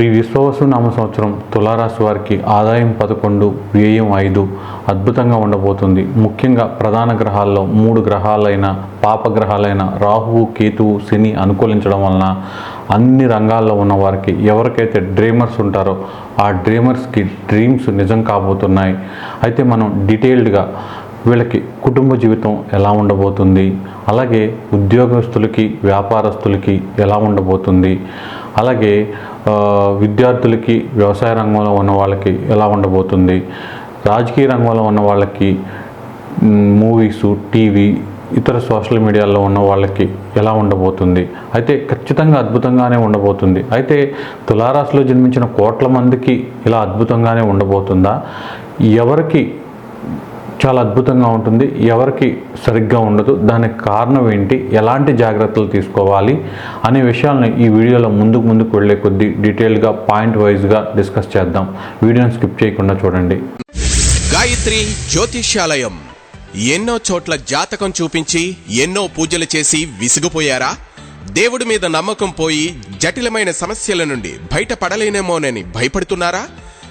శ్రీ విశ్వవసు నామ సంవత్సరం తులారాశి వారికి ఆదాయం పదకొండు వ్యయం ఐదు అద్భుతంగా ఉండబోతుంది. ముఖ్యంగా ప్రధాన గ్రహాల్లో మూడు గ్రహాలైన పాపగ్రహాలైన రాహువు కేతువు శని అనుకూలించడం వలన అన్ని రంగాల్లో ఉన్న వారికి ఎవరికైతే డ్రీమర్స్ ఉంటారో ఆ డ్రీమర్స్కి డ్రీమ్స్ నిజం కాబోతున్నాయి. అయితే మనం డీటెయిల్డ్గా వీళ్ళకి కుటుంబ జీవితం ఎలా ఉండబోతుంది? అలాగే ఉద్యోగస్తులకి వ్యాపారస్తులకి ఎలా ఉండబోతుంది? అలాగే విద్యార్థులకి వ్యవసాయ రంగంలో ఉన్న వాళ్ళకి ఎలా ఉండబోతుంది? రాజకీయ రంగంలో ఉన్న వాళ్ళకి మూవీసు టీవీ ఇతర సోషల్ మీడియాలో ఉన్న వాళ్ళకి ఎలా ఉండబోతుంది? అయితే ఖచ్చితంగా అద్భుతంగానే ఉండబోతుంది. అయితే తులారాశిలో జన్మించిన కోట్ల మందికి ఇలా అద్భుతంగానే ఉండబోతుందా? ఎవరికి చాలా అద్భుతంగా ఉంటుంది. ఎవరికి సరిగ్గా ఉండదు. దానికి కారణం ఏంటి? ఎలాంటి జాగ్రత్తలు తీసుకోవాలి? అనే విషయాలను ఈ వీడియోలో ముందుకు ముందుకు వెళ్ళే కొద్దీ డీటెయిల్గా పాయింట్ వైజ్గా డిస్కస్ చేద్దాం. వీడియోని స్కిప్ చేయకుండా చూడండి. గాయత్రి జ్యోతిష్యాలయం. ఎన్నో చోట్ల జాతకం చూపించి ఎన్నో పూజలు చేసి విసిగిపోయారా? దేవుడి మీద నమ్మకం పోయి జటిలమైన సమస్యల నుండి బయటపడలేనేమోనని భయపడుతున్నారా?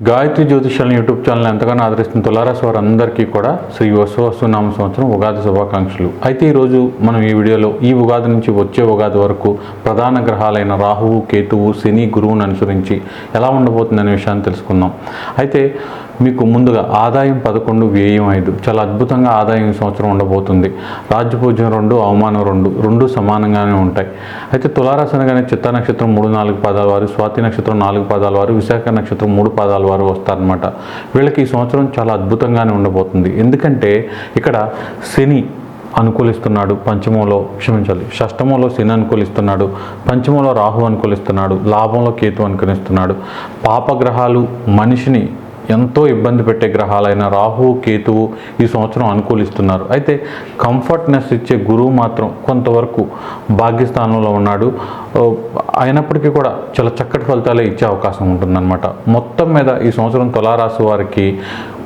గాయత్రి జ్యోతిషాలను యూట్యూబ్ ఛానల్ ఎంతగానో ఆదరిస్తున్న తులారాశి వారందరికీ కూడా శ్రీ వసు నామ సంవత్సరం ఉగాది శుభాకాంక్షలు. అయితే ఈరోజు మనం ఈ వీడియోలో ఈ ఉగాది నుంచి వచ్చే ఉగాది వరకు ప్రధాన గ్రహాలైన రాహువు కేతువు శని గురువును అనుసరించి ఎలా ఉండబోతుందనే విషయాన్ని తెలుసుకుందాం. అయితే మీకు ముందుగా ఆదాయం పదకొండు వ్యయం ఐదు. చాలా అద్భుతంగా ఆదాయం ఈ సంవత్సరం ఉండబోతుంది. రాజ్యపూజ్యం రెండు అవమానం రెండు. రెండు సమానంగానే ఉంటాయి. అయితే తులారాశి అనగానే చిత్తా నక్షత్రం మూడు నాలుగు పాదాల వారు స్వాతి నక్షత్రం నాలుగు పాదాల వారు విశాఖ నక్షత్రం మూడు పాదాల వారు వస్తారనమాట వీళ్ళకి ఈ సంవత్సరం చాలా అద్భుతంగానే ఉండబోతుంది. ఎందుకంటే ఇక్కడ శని అనుకూలిస్తున్నాడు పంచమంలో క్షమించాలి షష్టమంలో శని అనుకూలిస్తున్నాడు పంచమంలో రాహు అనుకూలిస్తున్నాడు లాభంలో కేతు అనుకూలిస్తున్నాడు. పాపగ్రహాలు మనిషిని ఎంతో ఇబ్బంది పెట్టే గ్రహాలైన రాహు కేతువు ఈ సంవత్సరం అనుకూలిస్తున్నారు. అయితే కంఫర్ట్నెస్ ఇచ్చే గురువు మాత్రం కొంతవరకు భాగ్యస్థానంలో ఉన్నాడు. అయినప్పటికీ కూడా చాలా చక్కటి ఫలితాలే ఇచ్చే అవకాశం ఉంటుందన్నమాట. మొత్తం మీద ఈ సంవత్సరం తులారాశి వారికి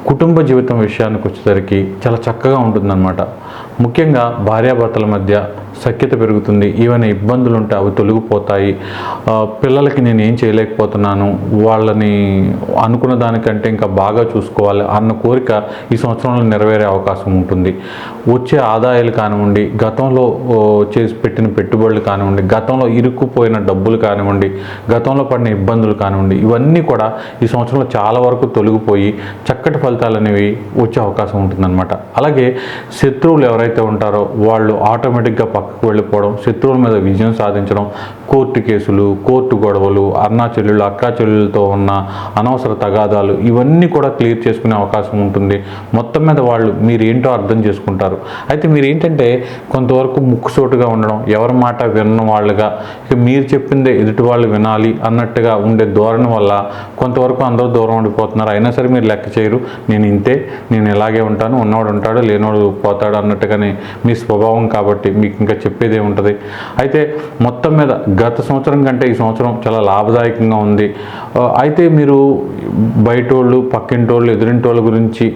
కుటుంబ జీవితం విషయానికి వచ్చేసరికి చాలా చక్కగా ఉంటుందన్నమాట. ముఖ్యంగా భార్యాభర్తల మధ్య సఖ్యత పెరుగుతుంది. ఏమైనా ఇబ్బందులు ఉంటే అవి తొలగిపోతాయి. పిల్లలకి నేను ఏం చేయలేకపోతున్నాను? వాళ్ళని అనుకున్న దానికంటే ఇంకా బాగా చూసుకోవాలి అన్న కోరిక ఈ సంవత్సరంలో నెరవేరే అవకాశం ఉంటుంది. వచ్చే ఆదాయాలు కానివ్వండి గతంలో చేసి పెట్టిన పెట్టుబడులు కానివ్వండి గతంలో ఇరుక్కుపోయిన డబ్బులు కానివ్వండి గతంలో పడిన ఇబ్బందులు కానివ్వండి ఇవన్నీ కూడా ఈ సంవత్సరంలో చాలా వరకు తొలగిపోయి చక్కటి ఫలితాలు అనేవి వచ్చే అవకాశం ఉంటుందన్నమాట. అలాగే శత్రువులు ఎవరైతే ఉంటారో వాళ్ళు ఆటోమేటిక్గా పక్క పక్కకు వెళ్ళిపోవడం శత్రువుల మీద విజయం సాధించడం కోర్టు కేసులు కోర్టు గొడవలు అన్నా చెల్లెళ్ళు అక్కా చెల్లెళ్ళతో ఉన్న అనవసర తగాదాలు ఇవన్నీ కూడా క్లియర్ చేసుకునే అవకాశం ఉంటుంది. మొత్తం మీద వాళ్ళు మీరు ఏంటో అర్థం చేసుకుంటారు. అయితే మీరు ఏంటంటే కొంతవరకు ముక్కుసోటుగా ఉండడం ఎవరి మాట విన్న వాళ్ళుగా ఇక మీరు చెప్పిందే ఎదుటి వాళ్ళు వినాలి అన్నట్టుగా ఉండే ధోరణి వల్ల కొంతవరకు అందరూ దూరం ఉండిపోతున్నారు. అయినా సరే మీరు లెక్క చేయరు. నేను ఇంతే నేను ఇలాగే ఉంటాను ఉన్నవాడు ఉంటాడు లేనివాడు పోతాడు అన్నట్టుగానే మీ స్వభావం కాబట్టి మీకు ఇంకా చెప్పేదే ఉంటుంది. అయితే మొత్తం మీద గత సంవత్సరం కంటే ఈ సంవత్సరం చాలా లాభదాయకంగా ఉంది. అయితే మీరు బయటోళ్ళు పక్కింటోళ్ళు ఎదురింటోళ్ళ గురించి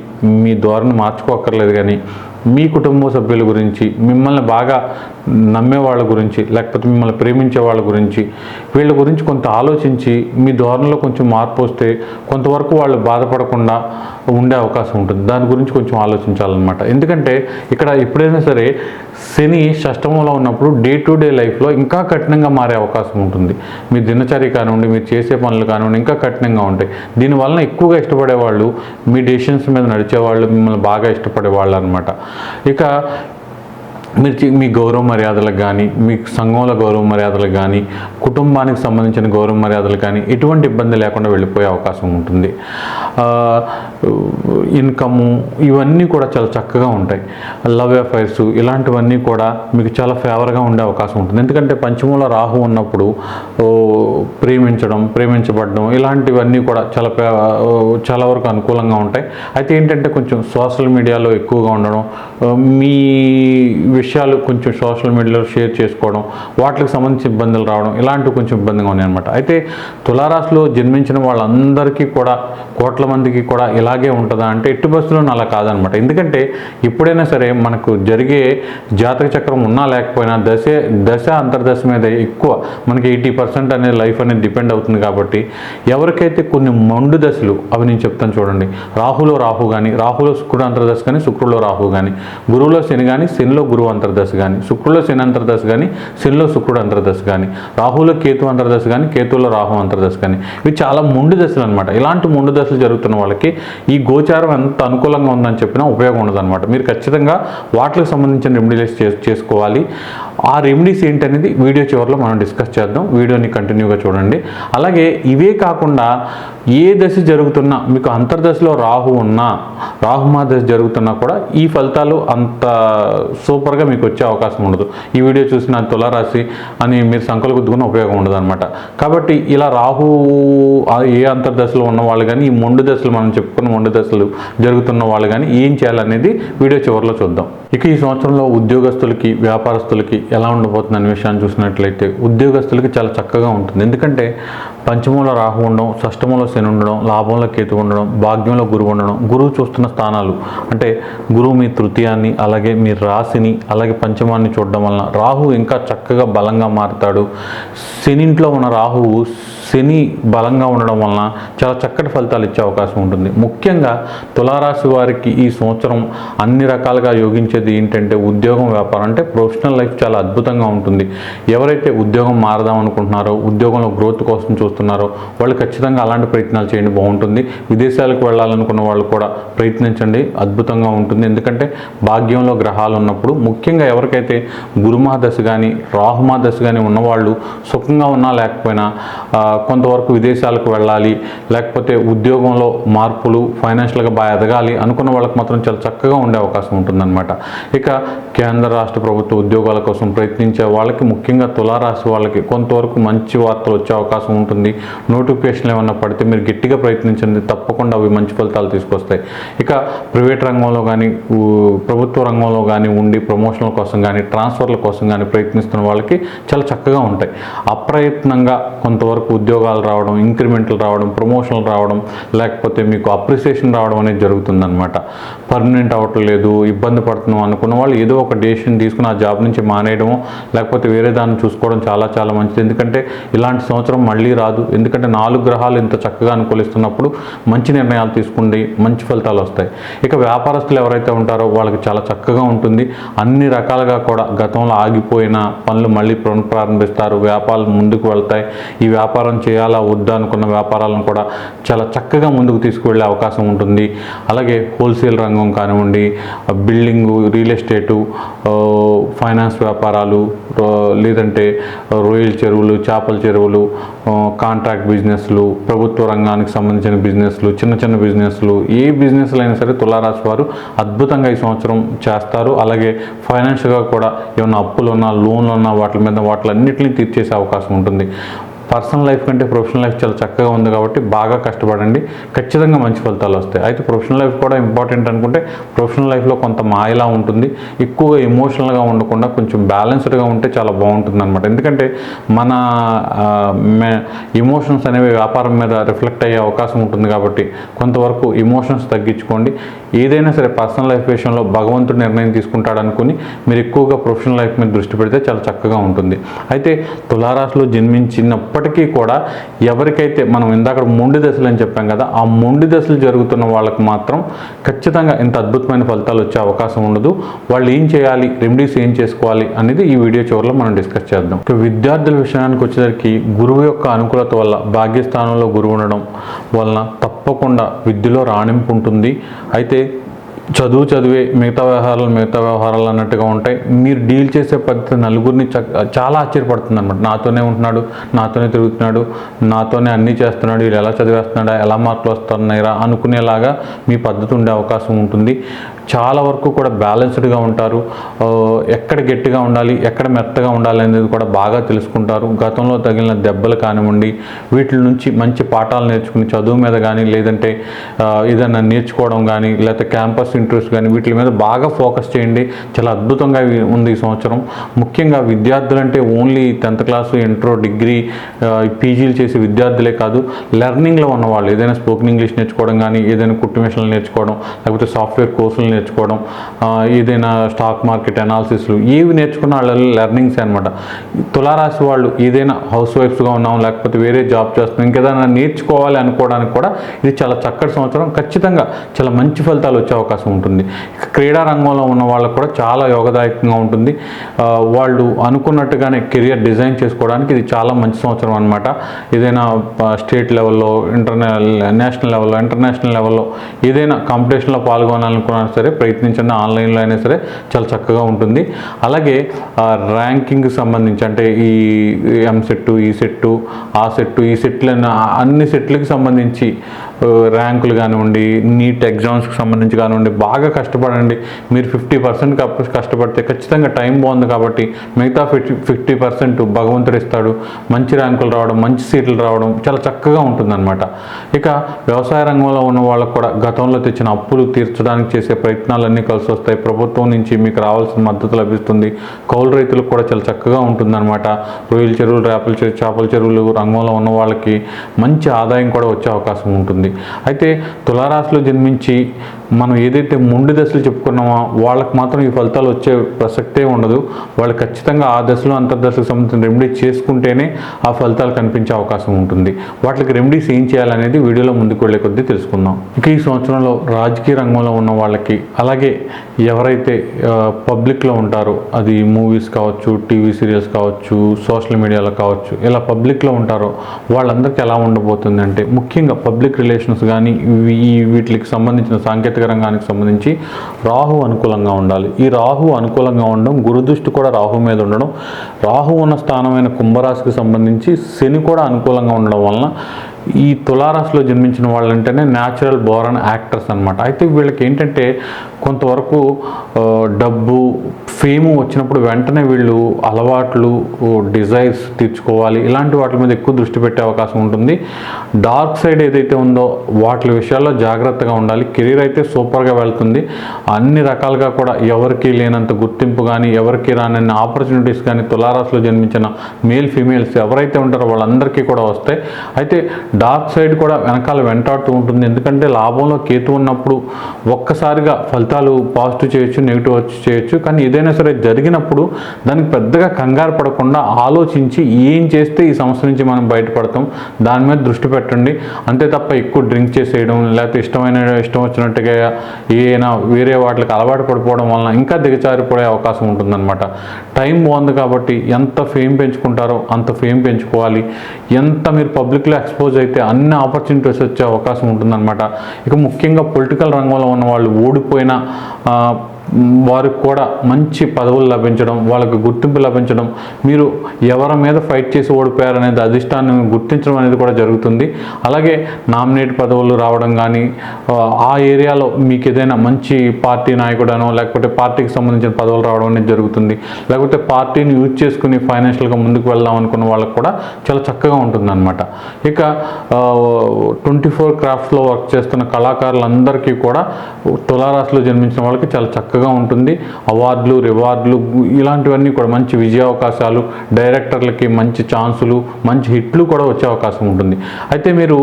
మీ ధోరణి మార్చుకోక్కర్లేదు కానీ మీ కుటుంబ సభ్యుల గురించి మిమ్మల్ని బాగా నమ్మే వాళ్ళ గురించి లేకపోతే మిమ్మల్ని ప్రేమించే వాళ్ళ గురించి వీళ్ళ గురించి కొంత ఆలోచించి మీ ధోరణిలో కొంచెం మార్పు వస్తే కొంతవరకు వాళ్ళు బాధపడకుండా ఉండే అవకాశం ఉంటుంది. దాని గురించి కొంచెం ఆలోచించాలన్నమాట. ఎందుకంటే ఇక్కడ ఎప్పుడైనా సరే శని షష్టమంలో ఉన్నప్పుడు డే టు డే లైఫ్లో ఇంకా కఠినంగా మారే అవకాశం ఉంటుంది. మీ దినచర్య కానివ్వండి మీరు చేసే పనులు కానివ్వండి ఇంకా కఠినంగా ఉంటాయి. దీనివలన ఎక్కువగా ఇష్టపడే వాళ్ళు మీ డెసిషన్స్ మీద నడిచేవాళ్ళు మిమ్మల్ని బాగా ఇష్టపడే వాళ్ళు అనమాట ఇక మీరు మీ గౌరవ మర్యాదలకు కానీ మీ సంఘంలో గౌరవ మర్యాదలకు కానీ కుటుంబానికి సంబంధించిన గౌరవ మర్యాదలు కానీ ఎటువంటి ఇబ్బంది లేకుండా వెళ్ళిపోయే అవకాశం ఉంటుంది. ఇన్కము ఇవన్నీ కూడా చాలా చక్కగా ఉంటాయి. లవ్ అఫైర్స్ ఇలాంటివన్నీ కూడా మీకు చాలా ఫేవర్గా ఉండే అవకాశం ఉంటుంది. ఎందుకంటే పంచమంలో రాహు ఉన్నప్పుడు ప్రేమించడం ప్రేమించబడడం ఇలాంటివన్నీ కూడా చాలా చాలా వరకు అనుకూలంగా ఉంటాయి. అయితే ఏంటంటే కొంచెం సోషల్ మీడియాలో ఎక్కువగా ఉండడం మీ విషయాలు కొంచెం సోషల్ మీడియాలో షేర్ చేసుకోవడం వాటికి సంబంధించి ఇబ్బందులు రావడం ఇలాంటివి కొంచెం ఇబ్బందిగా ఉన్నాయి అనమాట అయితే తులారాశిలో జన్మించిన వాళ్ళందరికీ కూడా కోట్ల మందికి కూడా ఇలాగే ఉంటుందా అంటే ఎట్టి బస్సులో అలా కాదనమాట ఎందుకంటే ఎప్పుడైనా సరే మనకు జరిగే జాతక చక్రం ఉన్నా లేకపోయినా దశ దశ అంతర్దశ మీద ఎక్కువ మనకి ఎయిటీ పర్సెంట్ అనేది లైఫ్ అనేది డిపెండ్ అవుతుంది కాబట్టి ఎవరికైతే కొన్ని మండు దశలు అవి నేను చెప్తాను చూడండి. రాహులో రాహు కానీ రాహులో శుక్రుడు అంతర్దశ కానీ శుక్రులో రాహు కానీ గురువులో శని కానీ శనిలో గురువు అంతర్దశ కానీ శుక్రులో శని అంతర్దశ కానీ శనిలో శుక్రుడు అంతర్దశ కానీ రాహులో కేతు అంతర్దశ కానీ కేతువులో రాహు అంతర్దశ కానీ ఇవి చాలా ముండు దశలు అనమాట ఇలాంటి ముండు దశలు జరుగుతున్న వాళ్ళకి ఈ గోచారం ఎంత అనుకూలంగా ఉందని చెప్పినా ఉపయోగం ఉండదన్నమాట. మీరు ఖచ్చితంగా వాటికి సంబంధించిన రెమెడీస్ చేసుకోవాలి. ఆ రెమెడీస్ ఏంటనేది వీడియో చివరిలో మనం డిస్కస్ చేద్దాం. వీడియోని కంటిన్యూగా చూడండి. అలాగే ఇవే కాకుండా ఏ దశ జరుగుతున్నా మీకు అంతర్దశలో రాహు ఉన్నా రాహుమా దశ జరుగుతున్నా కూడా ఈ ఫలితాలు అంత సూపర్గా మీకు వచ్చే అవకాశం ఉండదు. ఈ వీడియో చూసిన తులారాశి అని మీరు సంకలు గుద్దుకున్న ఉపయోగం ఉండదు అనమాట కాబట్టి ఇలా రాహు ఏ అంతర్దశలో ఉన్న వాళ్ళు కానీ ఈ మొండు దశలు మనం చెప్పుకున్న మొండు దశలు జరుగుతున్న వాళ్ళు కానీ ఏం చేయాలనేది వీడియో చివరిలో చూద్దాం. ఇక ఈ సంవత్సరంలో ఉద్యోగస్తులకి వ్యాపారస్తులకి ఎలా ఉండబోతుంది అనే విషయాన్ని చూసినట్లయితే ఉద్యోగస్తులకి చాలా చక్కగా ఉంటుంది. ఎందుకంటే పంచమంలో రాహు ఉండడం షష్టమంలో శని ఉండడం లాభంలో కేతు ఉండడం భాగ్యంలో గురువు ఉండడం గురువు చూస్తున్న స్థానాలు. అంటే గురువు మీ తృతీయాన్ని అలాగే మీ రాశిని అలాగే పంచమాన్ని చూడడం వలన రాహు ఇంకా చక్కగా బలంగా మారుతాడు. శనింట్లో ఉన్న రాహువు శని బలంగా ఉండడం వలన చాలా చక్కటి ఫలితాలు ఇచ్చే అవకాశం ఉంటుంది. ముఖ్యంగా తులారాశి వారికి ఈ సంవత్సరం అన్ని రకాలుగా యోగించేది ఏంటంటే ఉద్యోగం వ్యాపారం. అంటే ప్రొఫెషనల్ లైఫ్ చాలా అద్భుతంగా ఉంటుంది. ఎవరైతే ఉద్యోగం మారదాం అనుకుంటున్నారో ఉద్యోగంలో గ్రోత్ కోసం చూస్తున్నారో వాళ్ళు ఖచ్చితంగా అలాంటి ప్రయత్నాలు చేయండి బాగుంటుంది. విదేశాలకు వెళ్ళాలనుకున్న వాళ్ళు కూడా ప్రయత్నించండి అద్భుతంగా ఉంటుంది. ఎందుకంటే భాగ్యంలో గ్రహాలు ఉన్నప్పుడు ముఖ్యంగా ఎవరికైతే గురుమహాదశ కానీ రాహుమా దశ కానీ ఉన్నవాళ్ళు సుఖంగా ఉన్నా లేకపోయినా కొంతవరకు విదేశాలకు వెళ్ళాలి లేకపోతే ఉద్యోగంలో మార్పులు ఫైనాన్షియల్గా బాగా ఎదగాలి అనుకున్న వాళ్ళకి మాత్రం చాలా చక్కగా ఉండే అవకాశం ఉంటుందన్నమాట. ఇక కేంద్ర రాష్ట్ర ప్రభుత్వ ఉద్యోగాల కోసం ప్రయత్నించే వాళ్ళకి ముఖ్యంగా తులారాశి వాళ్ళకి కొంతవరకు మంచి వార్తలు వచ్చే అవకాశం ఉంటుంది. నోటిఫికేషన్లు ఏమన్నా పడితే మీరు గట్టిగా ప్రయత్నించండి. తప్పకుండా అవి మంచి ఫలితాలు తీసుకొస్తాయి. ఇక ప్రైవేట్ రంగంలో కానీ ప్రభుత్వ రంగంలో కానీ ఉండి ప్రమోషన్ల కోసం కానీ ట్రాన్స్ఫర్ల కోసం కానీ ప్రయత్నిస్తున్న వాళ్ళకి చాలా చక్కగా ఉంటాయి. అప్రయత్నంగా కొంతవరకు ఉద్యోగాలు రావడం ఇంక్రిమెంట్లు రావడం ప్రమోషన్లు రావడం లేకపోతే మీకు అప్రిసియేషన్ రావడం అనేది జరుగుతుందనమాట పర్మనెంట్ అవ్వట్లేదు ఇబ్బంది పడుతున్నాం అనుకున్న వాళ్ళు ఏదో ఒక డెసిషన్ తీసుకుని ఆ జాబ్ నుంచి మానేయడము లేకపోతే వేరే దాన్ని చూసుకోవడం చాలా చాలా మంచిది. ఎందుకంటే ఇలాంటి సంవత్సరం మళ్ళీ రాదు కాదు. ఎందుకంటే నాలుగు గ్రహాలు ఇంత చక్కగా అనుకూలిస్తున్నప్పుడు మంచి నిర్ణయాలు తీసుకుండి మంచి ఫలితాలు వస్తాయి. ఇక వ్యాపారస్తులు ఎవరైతే ఉంటారో వాళ్ళకి చాలా చక్కగా ఉంటుంది. అన్ని రకాలుగా కూడా గతంలో ఆగిపోయిన పనులు మళ్ళీ ప్రారంభిస్తారు వ్యాపారాలు ముందుకు వెళ్తాయి. ఈ వ్యాపారం చేయాలా వద్దా అనుకున్న వ్యాపారాలను కూడా చాలా చక్కగా ముందుకు తీసుకువెళ్ళే అవకాశం ఉంటుంది. అలాగే హోల్సేల్ రంగం కానివ్వండి బిల్డింగు రియల్ ఎస్టేటు ఫైనాన్స్ వ్యాపారాలు లేదంటే రొయ్యల చెరువులు చేపల చెరువులు కాంట్రాక్ట్ బిజినెస్లు ప్రభుత్వ రంగానికి సంబంధించిన బిజినెస్లు చిన్న చిన్న బిజినెస్లు ఏ బిజినెస్లు అయినా సరే తులారాశి వారు అద్భుతంగా ఈ సంవత్సరం చేస్తారు. అలాగే ఫైనాన్షియల్గా కూడా ఏమైనా అప్పులు ఉన్నా లోన్లు ఉన్నా వాటి మీద వాటిలన్నింటినీ తీర్చేసే అవకాశం ఉంటుంది. పర్సనల్ లైఫ్ కంటే ప్రొఫెషనల్ లైఫ్ చాలా చక్కగా ఉంది కాబట్టి బాగా కష్టపడండి. ఖచ్చితంగా మంచి ఫలితాలు వస్తాయి. అయితే ప్రొఫెషనల్ లైఫ్ కూడా ఇంపార్టెంట్ అనుకుంటే ప్రొఫెషనల్ లైఫ్లో కొంత మాయలా ఉంటుంది. ఎక్కువగా ఎమోషనల్గా ఉండకుండా కొంచెం బ్యాలెన్స్డ్గా ఉంటే చాలా బాగుంటుంది అనమాట ఎందుకంటే మన ఎమోషన్స్ అనేవి వ్యాపారం మీద రిఫ్లెక్ట్ అయ్యే అవకాశం ఉంటుంది కాబట్టి కొంతవరకు ఎమోషన్స్ తగ్గించుకోండి. ఏదైనా సరే పర్సనల్ లైఫ్ విషయంలో భగవంతుడు నిర్ణయం తీసుకుంటాడు అనుకుని మీరు ఎక్కువగా ప్రొఫెషనల్ లైఫ్ మీద దృష్టి పెడితే చాలా చక్కగా ఉంటుంది. అయితే తులారాశిలో ఇప్పటికీ కూడా ఎవరికైతే మనం ఇందాక మొండి దశలు అని చెప్పాం కదా ఆ మొండి దశలు జరుగుతున్న వాళ్ళకి మాత్రం ఖచ్చితంగా ఇంత అద్భుతమైన ఫలితాలు వచ్చే అవకాశం ఉండదు. వాళ్ళు ఏం చేయాలి రెమెడీస్ ఏం చేసుకోవాలి అనేది ఈ వీడియో చివరిలో మనం డిస్కస్ చేద్దాం. ఇక విద్యార్థుల విషయానికి వచ్చేసరికి గురువు యొక్క అనుకూలత వల్ల భాగ్యస్థానంలో గురువు ఉండడం వలన తప్పకుండా విద్యలో రాణింపు ఉంటుంది. అయితే చదువు చదివే మిగతా వ్యవహారాలు మిగతా వ్యవహారాలు అన్నట్టుగా ఉంటాయి. మీరు డీల్ చేసే పద్ధతి నలుగురిని చ- చాలా ఆశ్చర్యపడుతుంది అనమాట నాతోనే ఉంటున్నాడు నాతోనే తిరుగుతున్నాడు నాతోనే అన్నీ చేస్తున్నాడు వీళ్ళు ఎలా చదివేస్తున్నాడా ఎలా మార్కులు వస్తున్నాయిరా అనుకునేలాగా మీ పద్ధతి ఉండే అవకాశం ఉంటుంది. చాలా వరకు కూడా బ్యాలెన్స్డ్గా ఉంటారు. ఎక్కడ గట్టిగా ఉండాలి ఎక్కడ మెత్తగా ఉండాలి అనేది కూడా బాగా తెలుసుకుంటారు. గతంలో తగిలిన దెబ్బలు కానివ్వండి వీటి నుంచి మంచి పాఠాలు నేర్చుకుని చదువు మీద కానీ లేదంటే ఏదైనా నేర్చుకోవడం కానీ లేకపోతే క్యాంపస్ ఇంట్రెస్ట్ కానీ వీటి మీద బాగా ఫోకస్ చేయండి. చాలా అద్భుతంగా ఉంది ఈ సంవత్సరం. ముఖ్యంగా విద్యార్థులంటే only tenth class inter degree పీజీలు చేసే విద్యార్థులే కాదు లెర్నింగ్లో ఉన్నవాళ్ళు ఏదైనా స్పోకెన్ ఇంగ్లీష్ నేర్చుకోవడం కానీ ఏదైనా కుట్టు మిషన్లు నేర్చుకోవడం లేకపోతే సాఫ్ట్వేర్ కోర్సులు నేర్చుకోవడం ఏదైనా స్టాక్ మార్కెట్ అనాలిసిస్లు ఏవి నేర్చుకున్న వాళ్ళ లెర్నింగ్స్ అనమాట తులారాశి వాళ్ళు ఏదైనా హౌస్ వైఫ్స్గా ఉన్నాం లేకపోతే వేరే జాబ్ చేస్తున్నాం ఇంకేదైనా నేర్చుకోవాలి అనుకోవడానికి కూడా ఇది చాలా చక్కటి సంవత్సరం. ఖచ్చితంగా చాలా మంచి ఫలితాలు వచ్చే అవకాశం ఉంటుంది. క్రీడా రంగంలో ఉన్న వాళ్ళకు కూడా చాలా యోగదాయకంగా ఉంటుంది. వాళ్ళు అనుకున్నట్టుగానే కెరియర్ డిజైన్ చేసుకోవడానికి ఇది చాలా మంచి సంవత్సరం అనమాట ఏదైనా స్టేట్ లెవెల్లో ఇంటర్నల్ నేషనల్ లెవెల్లో ఇంటర్నేషనల్ లెవెల్లో ఏదైనా కాంపిటీషన్లో పాల్గొనాలనుకున్నా సరే సరే ప్రయత్నించండి. ఆన్లైన్లో అయినా సరే చాలా చక్కగా ఉంటుంది. అలాగే ర్యాంకింగ్ సంబంధించి అంటే EAMCET ECET ఆ సెట్టు ఈ సెట్లు అన్ని సెట్లకి సంబంధించి ర్యాంకులు కానివ్వండి నీట్ ఎగ్జామ్స్కి సంబంధించి కానివ్వండి బాగా కష్టపడండి. మీరు ఫిఫ్టీ పర్సెంట్ కష్టపడితే ఖచ్చితంగా టైం బాగుంది కాబట్టి మిగతా ఫిఫ్టీ ఫిఫ్టీ పర్సెంట్ భగవంతుడు ఇస్తాడు. మంచి ర్యాంకులు రావడం మంచి సీట్లు రావడం చాలా చక్కగా ఉంటుందన్నమాట. ఇక వ్యవసాయ రంగంలో ఉన్న వాళ్ళకు కూడా గతంలో తెచ్చిన అప్పులు తీర్చడానికి చేసే ప్రయత్నాలన్నీ కలిసి వస్తాయి. ప్రభుత్వం నుంచి మీకు రావాల్సిన మద్దతు లభిస్తుంది. కౌలు రైతులకు కూడా చాలా చక్కగా ఉంటుందన్నమాట. రొయ్యల చెరువులు రేపల చెరువు చేపల చెరువులు రంగంలో ఉన్న వాళ్ళకి మంచి ఆదాయం కూడా వచ్చే అవకాశం ఉంటుంది. అయితే తులారాశిలో జన్మించి మనం ఏదైతే మొండి దశలు చెప్పుకున్నామో వాళ్ళకి మాత్రం ఈ ఫలితాలు వచ్చే ప్రసక్తే ఉండదు. వాళ్ళు ఖచ్చితంగా ఆ దశలో అంతర్దశకు సంబంధించిన రెమెడీ చేసుకుంటేనే ఆ ఫలితాలు కనిపించే అవకాశం ఉంటుంది. వాటికి రెమెడీస్ ఏం చేయాలనేది వీడియోలో ముందుకు వెళ్ళే కొద్దీ తెలుసుకుందాం. ఇక ఈ సంవత్సరంలో రాజకీయ రంగంలో ఉన్న వాళ్ళకి అలాగే ఎవరైతే పబ్లిక్లో ఉంటారో అది మూవీస్ కావచ్చు టీవీ సీరియల్స్ కావచ్చు సోషల్ మీడియాలో కావచ్చు ఇలా పబ్లిక్లో ఉంటారో వాళ్ళందరికీ ఎలా ఉండబోతుంది అంటే ముఖ్యంగా పబ్లిక్ రిలేషన్స్ కానీ ఈ వీటికి సంబంధించిన సాంకేతిక రంగానికి సంబంధించి రాహు అనుకూలంగా ఉండాలి. ఈ రాహు అనుకూలంగా ఉండడం గురుదృష్టి కూడా రాహు మీద ఉండడం రాహు ఉన్న స్థానమైన కుంభరాశికి సంబంధించి శని కూడా అనుకూలంగా ఉండడం వలన ఈ తులారాశిలో జన్మించిన వాళ్ళంటేనే న్యాచురల్ బోరన్ యాక్టర్స్ అనమాట అయితే వీళ్ళకి ఏంటంటే కొంతవరకు డబ్బు ఫేము వచ్చినప్పుడు వెంటనే వీళ్ళు అలవాట్లు డిజైర్స్ తీర్చుకోవాలి. ఇలాంటి వాటి మీద ఎక్కువ దృష్టి పెట్టే అవకాశం ఉంటుంది. డార్క్ సైడ్ ఏదైతే ఉందో వాటి విషయాల్లో జాగ్రత్తగా ఉండాలి. కెరీర్ అయితే సూపర్గా వెళ్తుంది. అన్ని రకాలుగా కూడా ఎవరికి లేనంత గుర్తింపు కానీ ఎవరికి రానన్ని ఆపర్చునిటీస్ కానీ తులారాశిలో జన్మించిన మేల్ ఫీమేల్స్ ఎవరైతే ఉంటారో వాళ్ళందరికీ కూడా వస్తాయి. అయితే డార్క్ సైడ్ కూడా వెనకాల వెంటాడుతూ ఉంటుంది. ఎందుకంటే లాభంలో కేతు ఉన్నప్పుడు ఒక్కసారిగా ఫలితాలు పాజిటివ్ చేయొచ్చు నెగిటివ్ వచ్చి చేయొచ్చు. కానీ ఏదైనా సరే జరిగినప్పుడు దానికి పెద్దగా కంగారు పడకుండా ఆలోచించి ఏం చేస్తే ఈ సమస్య నుంచి మనం బయటపడతాం దాని మీద దృష్టి పెట్టండి. అంతే తప్ప ఎక్కువ డ్రింక్ చేసేయడం లేకపోతే ఇష్టమైన ఇష్టం వచ్చినట్టుగా ఏదైనా వేరే వాటికి అలవాటు పడిపోవడం వలన ఇంకా దిగచారిపోయే అవకాశం ఉంటుందన్నమాట. టైం బాగుంది కాబట్టి ఎంత ఫేమ్ పెంచుకుంటారో అంత ఫేమ్ పెంచుకోవాలి. ఎంత మీరు పబ్లిక్లో ఎక్స్పోజ్ అయితే అన్ని ఆపర్చునిటీస్ వచ్చే అవకాశం ఉంటుందన్నమాట. ఇక ముఖ్యంగా పొలిటికల్ రంగంలో ఉన్న వాళ్ళు ఓడిపోయిన వారికి కూడా మంచి పదవులు లభించడం వాళ్ళకి గుర్తింపు లభించడం మీరు ఎవరి మీద ఫైట్ చేసి ఓడిపోయారనేది అధిష్టానం గుర్తించడం అనేది కూడా జరుగుతుంది. అలాగే నామినేట్ పదవులు రావడం కానీ ఆ, ఆ ఏరియాలో మీకు ఏదైనా మంచి పార్టీ నాయకుడనో లేకపోతే పార్టీకి సంబంధించిన పదవులు రావడం అనేది జరుగుతుంది. లేకపోతే పార్టీని యూజ్ చేసుకుని ఫైనాన్షియల్గా ముందుకు వెళ్దాం అనుకున్న వాళ్ళకి కూడా చాలా చక్కగా ఉంటుందన్నమాట. ఇక ట్వంటీ ఫోర్ క్రాఫ్ట్స్లో వర్క్ చేస్తున్న కళాకారులందరికీ కూడా తులారాశిలో జన్మించిన వాళ్ళకి చాలా చక్కగా చక్కగా ఉంటుంది. అవార్డులు రివార్డులు ఇలాంటివన్నీ కూడా మంచి విజయ అవకాశాలు డైరెక్టర్లకి మంచి ఛాన్సులు మంచి హిట్లు కూడా వచ్చే అవకాశం ఉంటుంది. అయితే మీరు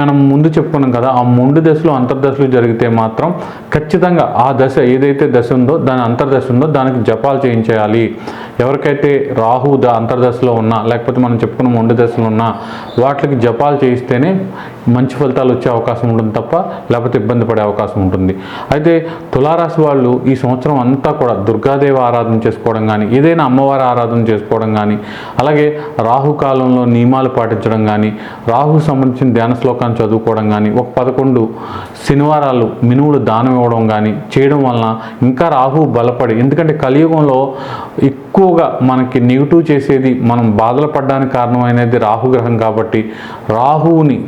మనం ముందు చెప్పుకున్నాం కదా ఆ ముందు దశలో అంతర్దశలు జరిగితే మాత్రం ఖచ్చితంగా ఆ దశ ఏదైతే దశ ఉందో దాని అంతర్దశ ఉందో దానికి జపాలు చేయించేయాలి. ఎవరికైతే రాహు ద అంతర్దశలో ఉన్నా లేకపోతే మనం చెప్పుకున్న మొండి దశలో ఉన్నా వాటికి జపాలు చేయిస్తేనే మంచి ఫలితాలు వచ్చే అవకాశం ఉంటుంది తప్ప లేకపోతే ఇబ్బంది పడే అవకాశం ఉంటుంది. అయితే తులారాశి వాళ్ళు ఈ సంవత్సరం అంతా కూడా దుర్గాదేవి ఆరాధన చేసుకోవడం కానీ ఏదైనా అమ్మవారి ఆరాధన చేసుకోవడం కానీ అలాగే రాహు కాలంలో నియమాలు పాటించడం కానీ రాహు సంబంధించిన ధ్యాన శ్లోకాన్ని చదువుకోవడం కానీ ఒక పదకొండు శనివారాలు మినువులు దానం ఇవ్వడం కానీ చేయడం వలన ఇంకా రాహు బలపడి ఎందుకంటే కలియుగంలో ఎక్కువగా మనకి నెగిటివ్ చేసేది మనం బాధలు పడడానికి కారణమైనది రాహుగ్రహం కాబట్టి రాహువుని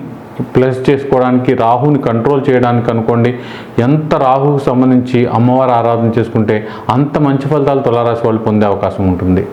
ప్లస్ చేసుకోవడానికి రాహుని కంట్రోల్ చేయడానికి అనుకోండి ఎంత రాహుకు సంబంధించి అమ్మవారు ఆరాధన చేసుకుంటే అంత మంచి ఫలితాలు తులారాశి వాళ్ళు పొందే అవకాశం ఉంటుంది.